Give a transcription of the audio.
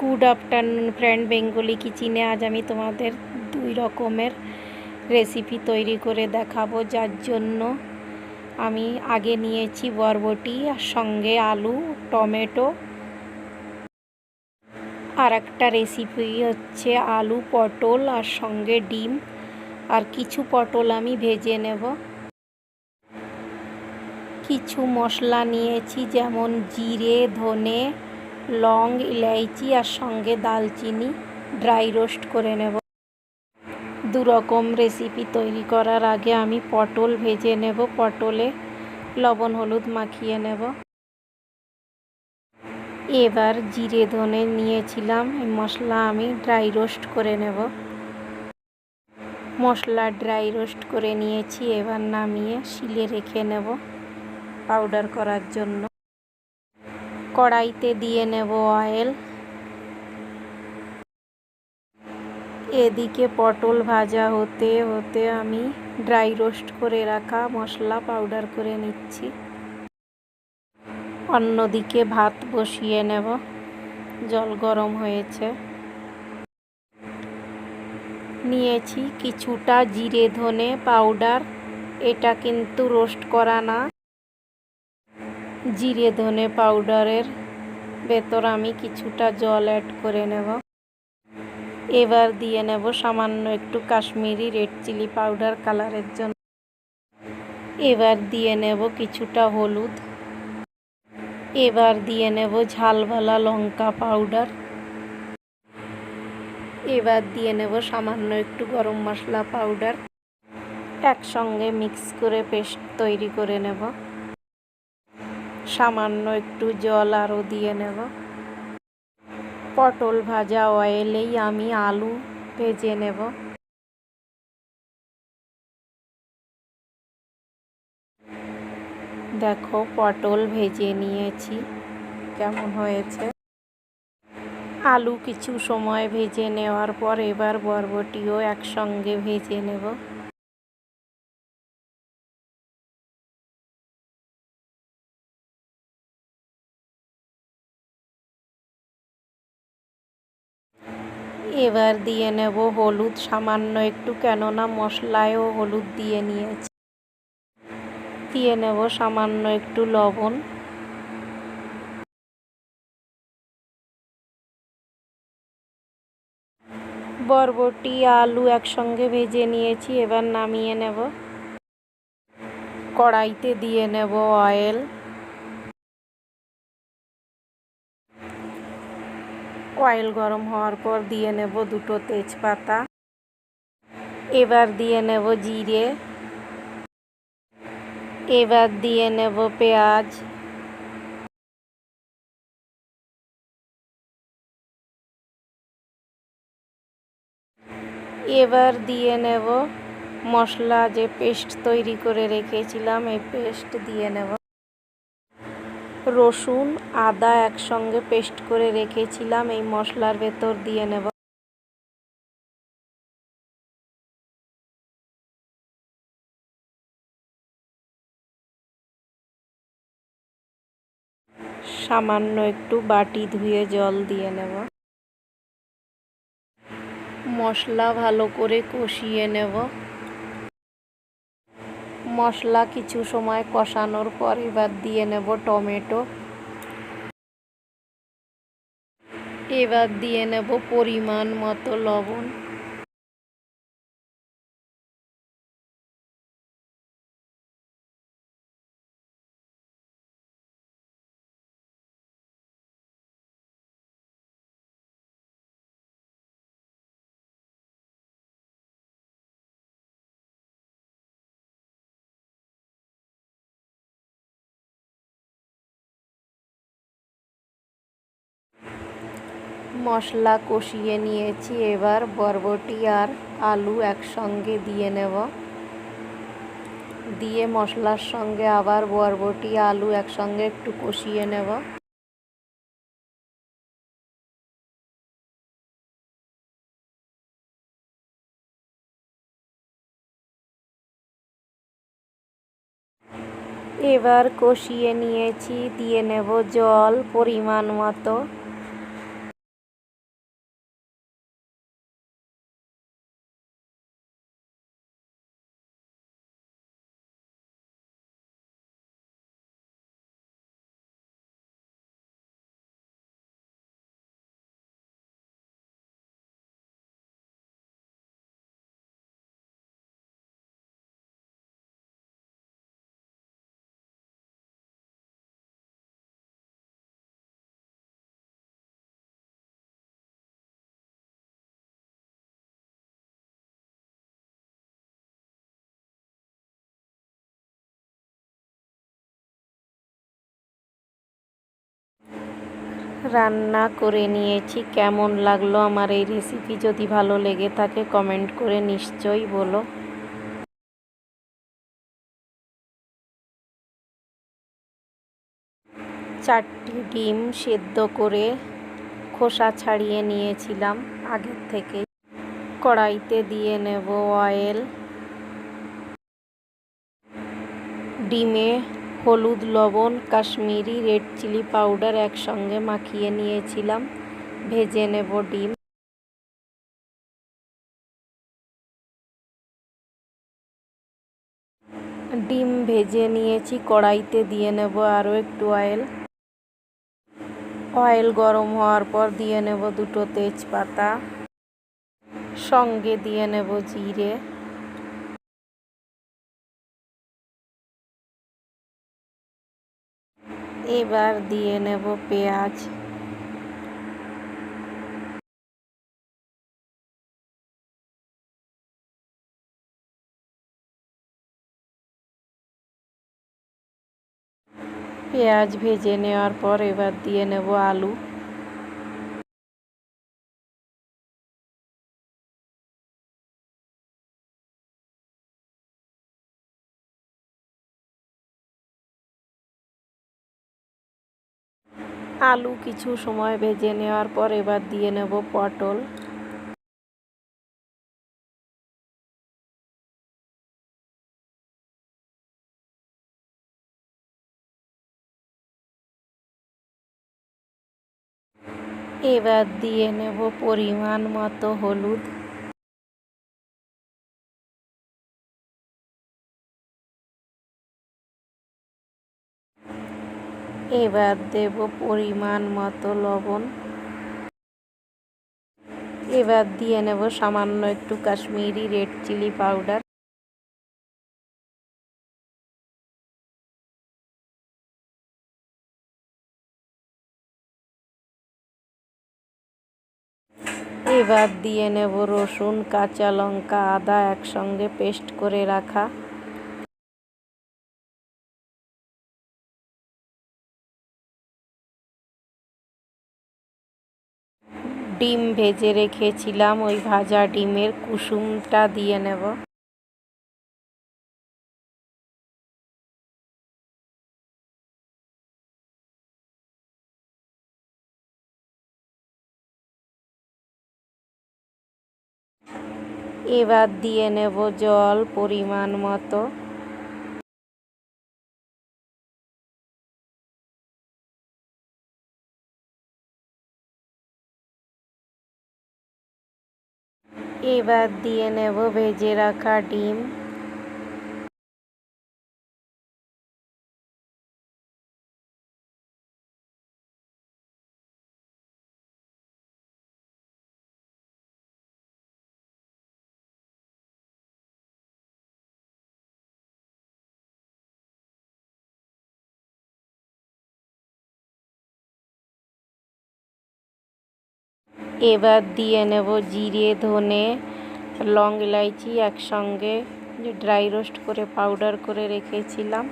Good afternoon friend Bengali কিচেনে আজ আমি তোমাদের দুই রকমের রেসিপি তৈরি করে দেখাবো, যার জন্য আমি আগে নিয়েছি বরবটি, আর সঙ্গে আলু, টমেটো। আর একটা রেসিপি হচ্ছে আলু পটল, আর সঙ্গে ডিম। আর কিছু পটল আমি ভেজে নেব। কিছু মশলা নিয়েছি, যেমন জিরে, ধনে লং ইলাইচি আর সঙ্গে দালচিনি ড্রাই রোস্ট করে নেব। দু রকম রেসিপি তৈরি করার আগে আমি পটল ভেজে নেব। পটলে লবণ, হলুদ মাখিয়ে নেব। এবার জিরে ধনে নিয়েছিলাম মশলা আমি ড্রাই রোস্ট করে নেব। মশলা ড্রাই রোস্ট করে নিয়েছি, এবার নামিয়ে শিলে রেখে নেব পাউডার করার জন্য। কড়াইতে দিয়ে নেব অয়েল এদিকে পটল ভাজা হতে হতে আমি ড্রাই রোস্ট করে রাখা মশলা পাউডার করে নিচ্ছি। অন্যদিকে ভাত বসিয়ে নেব। জল গরম হয়েছে। নিয়েছি কিছুটা জিরে ধনে পাউডার এটা কিন্তু রোস্ট করা না। জিরে ধনে পাউডারের ভেতর আমি কিছুটা জল অ্যাড করে নেব। এবার দিয়ে নেব সামান্য একটু কাশ্মীরি রেড চিলি পাউডার কালারের জন্য। এবার দিয়ে নেব কিছুটা হলুদ। এবার দিয়ে নেব ঝালবালা লঙ্কা পাউডার এবার দিয়ে নেব সামান্য একটু গরম মশলা পাউডার একসঙ্গে মিক্স করে পেস্ট তৈরি করে নেব। সামান্য একটু জল আরও দিয়ে নেব। পটল ভাজা অয়েলেই আমি আলু ভেজে নেব। দেখো পটল ভেজে নিয়েছি, কেমন হয়েছে? আলু কিছু সময় ভেজে নেওয়ার পর এবার বরবটিও একসঙ্গে ভেজে নেব। এবার দিয়ে নেব হলুদ, সামান্য একটু কেননা মশলায়ও হলুদ দিয়ে নিয়েছি। দিয়ে নেব সামান্য একটু লবণ। বরবটি, আলু একসঙ্গে ভেজে নিয়েছি, এবার নামিয়ে নেব। কড়াইতে দিয়ে নেব অয়েল। অয়েল গরম হওয়ার পর দিয়ে নেব দুটো তেজপাতা। এবার দিয়ে নেব জিরে। এবার দিয়ে নেব পেঁয়াজ। এবার দিয়ে নেব মশলা যে পেস্ট তৈরি করে রেখেছিলাম, এই পেস্ট দিয়ে নেব। রসুন, আদা একসঙ্গে পেস্ট করে রেখেছিলাম, এই মশলার ভেতর দিয়ে নেব। সামান্য একটু বাটি ধুয়ে জল দিয়ে নেব। মশলা ভালো করে কষিয়ে নেব। মশলা কিছু সময় কষানোর পর এবার দিয়ে নেব টমেটো। এবার দিয়ে নেব পরিমাণ মতো লবণ। মশলা কষিয়ে নিয়েছি, এবার বরবটি আর আলু একসঙ্গে দিয়ে নেব। দিয়ে মশলার সঙ্গে আবার বরবটি, আলু একসঙ্গে একটু কষিয়ে নেব। এবার কষিয়ে নিয়েছি, দিয়ে নেব জল পরিমাণ মতো। রান্না করে নিয়েছি। কেমন লাগল আমার এই রেসিপি যদি ভালো লেগে থাকে কমেন্ট করে নিশ্চয়ই বলো। চারটি ডিম সেদ্ধ করে খোসা ছাড়িয়ে নিয়েছিলাম আগের থেকে কড়াইতে দিয়ে নেব অয়েল ডিমে হলুদ, লবণ, কাশ্মীরি, রেড চিলি পাউডার একসঙ্গে মাখিয়ে নিয়েছিলাম। ভেজে নেব ডিম। ডিম ভেজে নিয়েছি, কড়াইতে দিয়ে নেব আরও একটু অয়েল। অয়েল গরম হওয়ার পর দিয়ে নেব দুটো তেজপাতা। সঙ্গে দিয়ে নেব জিরে। এবার দিয়ে নেব পেঁয়াজ। পেঁয়াজ ভেজে নেওয়ার পর এবার দিয়ে নেব আলু। আলু কিছু সময় ভেজে নেওয়ার পর এবার দিয়ে নেব পটল। এবার দিয়ে নেব পরিমাণ মতো হলুদ। এবার দেব পরিমাণ মতো লবণ। এবার দিয়ে নেব সামান্য একটু কাশ্মীরি রেড চিলি পাউডার। এবার দিয়ে নেব রসুন, কাঁচা লঙ্কা, আদা একসঙ্গে পেস্ট করে রাখা। ডিম ভেজে রেখেছিলাম, ওই ভাজা ডিমের কুসুমটা দিয়ে নেব। এবার দিয়ে নেব জল পরিমাণ মতো। এবার দিয়ে নেব ভেজে রাখা ডিম এবার দিয়ে নেব জিরে, ধনে, লং ইলাইচি একসঙ্গে। যে ড্রাই রোস্ট করে, পাউডার করে রেখেছিলাম।